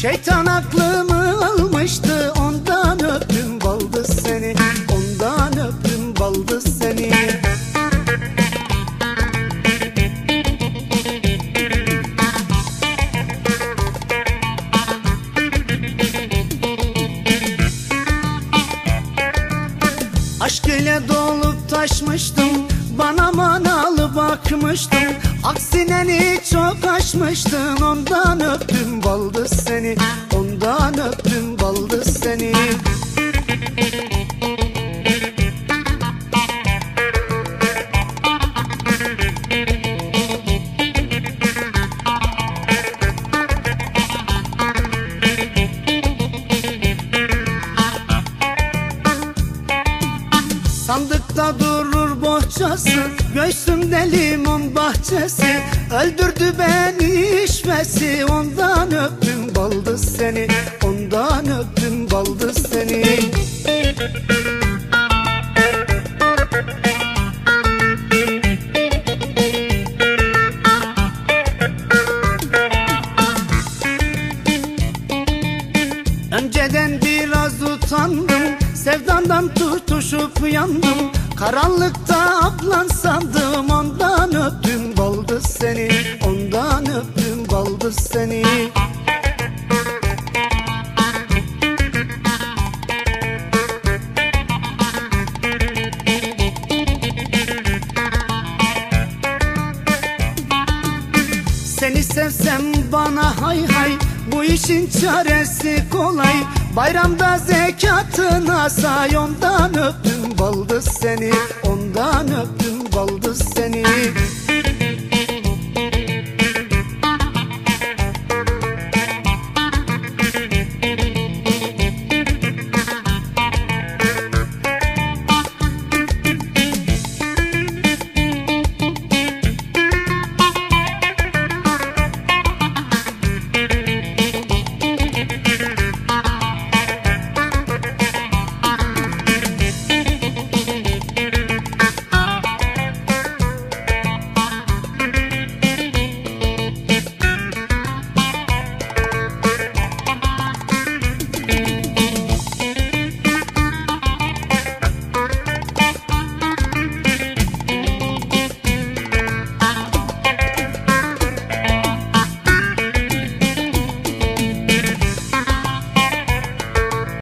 Şeytan aklımı almıştı ondan öptüm baldız seni Ondan öptüm baldız seni. Aşk ile dolup taşmıştım Bana manalı bakmıştın. Aksine ni çok aşmıştın. Ondan öptüm baldız seni Ondan öptüm Sandıkta durur bohçası Göğsümde limon bahçesi. Öldürdü beni işvesi Ondan öptüm baldız seni. Ondan öptüm baldız seni. Önceden biraz utandım Sevdandan tutuşup yandım Karanlıkta ablan sandım Ondan öptüm baldız seni. Ondan öptüm baldız seni. Seni sevsem bana hay hay Bu işin çaresi kolay. Bayramda zekatına say Ondan öptüm baldız seni. Ondan öptüm baldız seni